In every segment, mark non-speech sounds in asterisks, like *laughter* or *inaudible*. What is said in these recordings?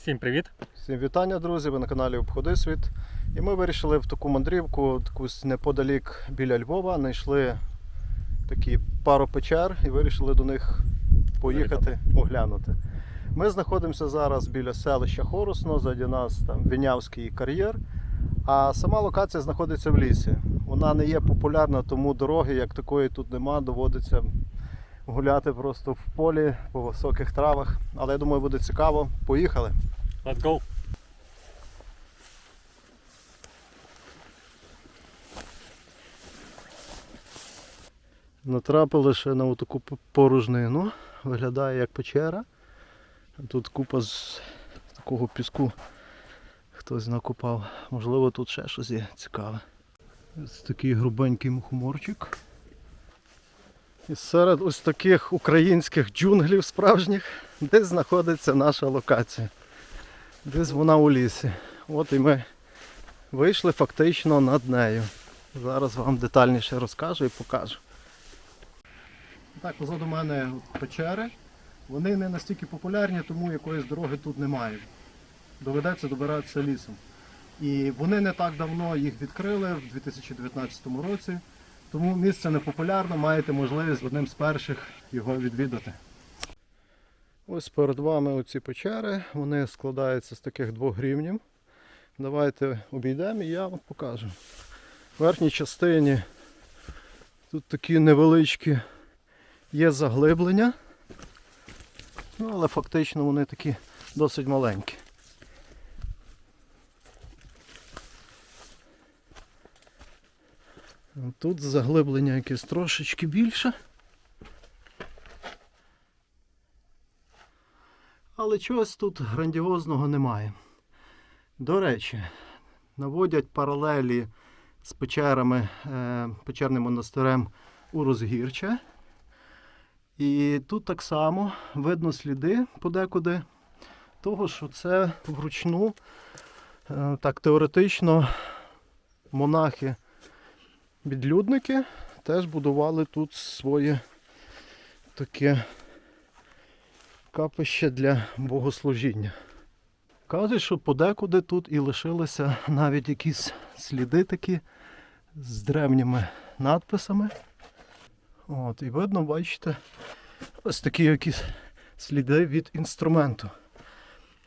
Всім привіт! Всім вітання, друзі! Ви на каналі Обходи Світ. І ми вирішили в таку мандрівку, таку неподалік біля Львова, знайшли такі пару печер і вирішили до них поїхати оглянути. Ми знаходимося зараз біля селища Хорусно, ззаді нас там Вінявський кар'єр. А сама локація знаходиться в лісі. Вона не є популярна, тому дороги як такої тут нема, доводиться гуляти просто в полі по високих травах. Але я думаю, буде цікаво. Поїхали! Let's go! Натрапили ще на таку порожнину. Виглядає як печера. Тут купа з такого піску хтось накопав. Можливо, тут ще щось є цікаве. Ось такий грубенький мухоморчик. І серед ось таких українських джунглів справжніх, де знаходиться наша локація. Десь вона у лісі. От і ми вийшли фактично над нею. Зараз вам детальніше розкажу і покажу. Так, позаду мене печери. Вони не настільки популярні, тому якоїсь дороги тут немає. Доведеться добиратися лісом. І вони не так давно їх відкрили в 2019 році. Тому місце не популярне, маєте можливість одним з перших його відвідати. Ось перед вами оці печери. Вони складаються з таких двох рівнів. Давайте обійдемо і я вам покажу. В верхній частині тут такі невеличкі є заглиблення, ну, але фактично вони такі досить маленькі. Тут заглиблення якесь трошечки більше. Але чогось тут грандіозного немає. До речі, наводять паралелі з печерами, е, печерним монастирем у Розгірче. І тут так само видно сліди подекуди того, що це вручну, е, так теоретично, монахи-відлюдники теж будували тут своє таке капище для богослужіння. Кажуть, що подекуди тут і лишилися навіть якісь сліди такі з древніми надписами. От, і видно, бачите, ось такі якісь сліди від інструменту.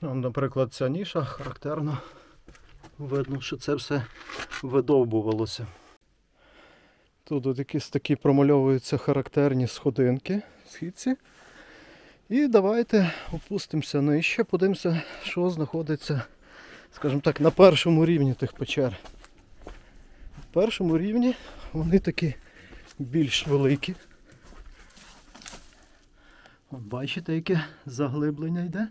Наприклад, ця ніша характерно видно, що це все видовбувалося. Тут от якісь такі промальовуються характерні сходинки, східці. І давайте опустимося нижче, подивимося, що знаходиться, скажімо так, на першому рівні тих печер. В першому рівні вони такі більш великі. От бачите, яке заглиблення йде.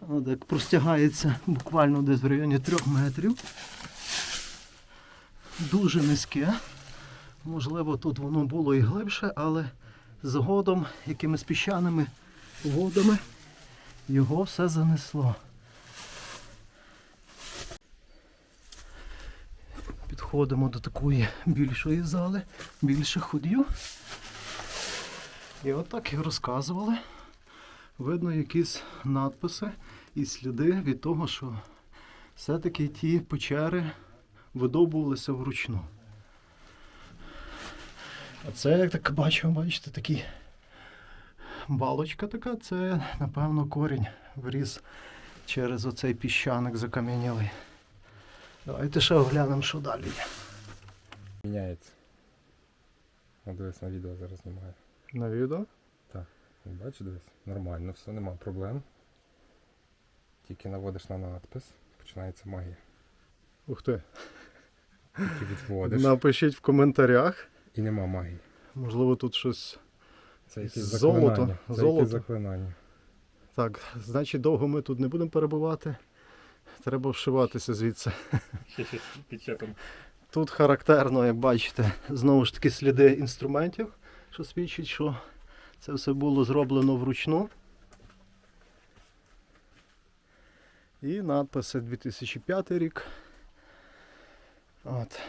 От як простягається буквально десь в районі 3 метрів. Дуже низьке. Можливо, тут воно було і глибше, але згодом якимись піщаними водами його все занесло. Підходимо до такої більшої зали, більших ходів. І отак як розказували. Видно якісь надписи і сліди від того, що все-таки ті печери видобувалися вручну. А це, як так бачу, бачите, такі балочка така, це, напевно, корінь вріз через оцей піщаник закам'янілий. Давайте ще оглянемо, що далі є. Міняється. От дивись на відео зараз знімаю. На відео. Так. Бачиш, дивись, нормально, все, нема проблем. Тільки наводиш на надпис, починається магія. Ух ти. Тільки відводиш Напишіть в коментарях. і нема магії. Можливо, тут щось. Це якесь Золото, заклинання. Це золото. заклинання. Так, значить довго ми тут не будемо перебувати. Треба вшиватися звідси. *laughs* Ще. Тут характерно, як бачите, знову ж таки сліди інструментів, що свідчить, що це все було зроблено вручну. І надписи 2005 рік. От.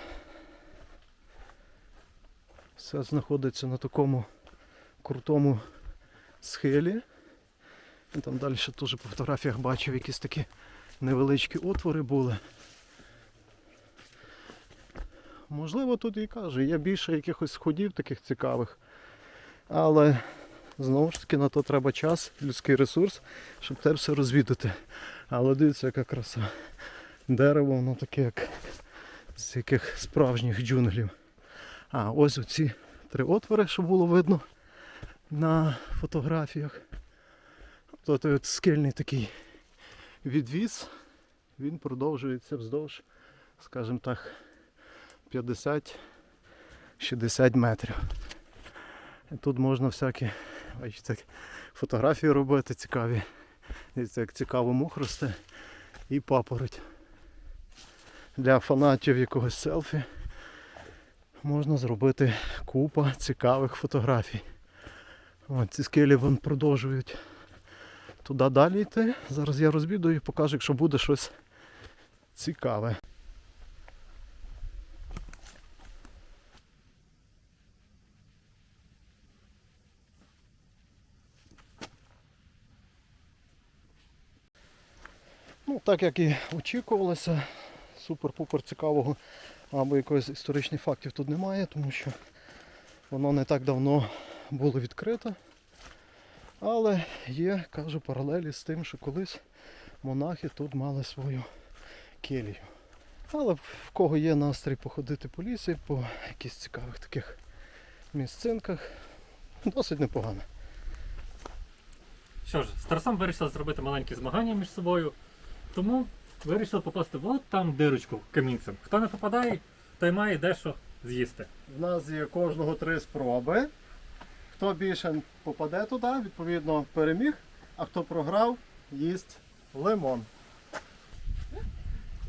Все знаходиться на такому крутому схилі. І Там далі теж по фотографіях бачив якісь такі невеличкі отвори були. Можливо, тут і кажу, є більше якихось сходів таких цікавих. Але знову ж таки на то треба час, людський ресурс, щоб це все розвідати. Але дивіться, яка краса. Дерево, воно таке, як з яких справжніх джунглів. А ось оці три отвори, що було видно на фотографіях. То той от скельний такий відвіз, він продовжується вздовж, скажімо так, 50-60 метрів. Тут можна всякі бачите, фотографії робити цікаві. Як цікаво мух росте і папороть. Для фанатів якогось селфі можна зробити купа цікавих фотографій. Ці скелі вон продовжують туди далі йти. Зараз я розвідую і покажу, якщо буде щось цікаве. Ну, так як і очікувалося, супер-пупер цікавого або якогось історичних фактів тут немає, тому що воно не так давно було відкрито. Але є, кажу, паралелі з тим, що колись монахи тут мали свою келію. Але в кого є настрій походити по лісі, по якихось цікавих таких місцинках, досить непогано. Що ж, з Тарасом вирішили зробити маленькі змагання між собою. Тому вирішили попасти от там дирочку камінцем. Хто не попадає, той має дещо з'їсти. У нас є кожного три спроби. Хто більше попаде туди, відповідно переміг, а хто програв, їсть лимон.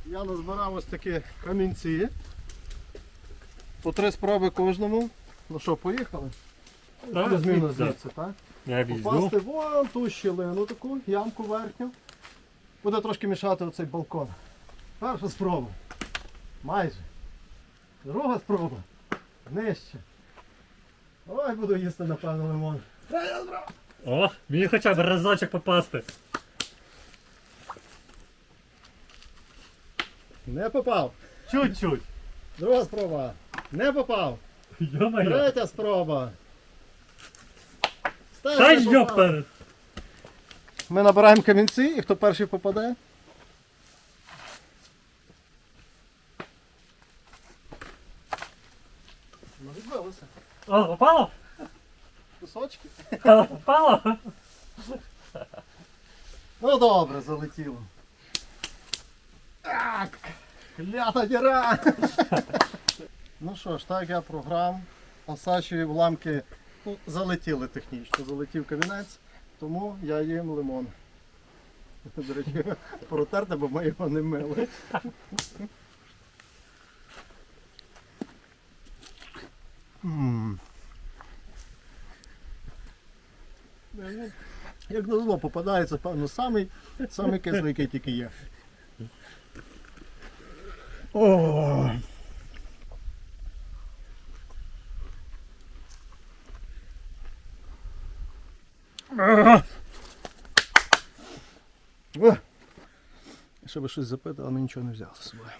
Я назбирав ось такі камінці. По три спроби кожному. Ну що, поїхали? Так, Зміну звідси, так? Я візьму. Попасти вон ту щілину таку, ямку верхню. Буде трошки мішати оцей балкон. Перша спроба. Майже. Друга спроба. Нижче. Ой, буду їсти, напевно, лимон. О, мені хоча б разочок попасти. Не попав. Чуть-чуть. Друга спроба. Не попав. Йо-моє. Третя спроба. Теж Та не попав. йоптер. Ми набираємо камінці і хто перший попаде. Ну, відбилося. О, попало? Кусочки. О, попало? Ну добре, залетіло. Так, клята діра. ну що ж, так я програв. Осачеві вламки ну, залетіли технічно, залетів камінець, тому я їм лимон. До речі, *laughs* протерти, бо ми його не мили. М. Як назло попадається, певно, самий, самий кислий, який тільки є. О! Щоб щось запити, але нічого не взяли з собою.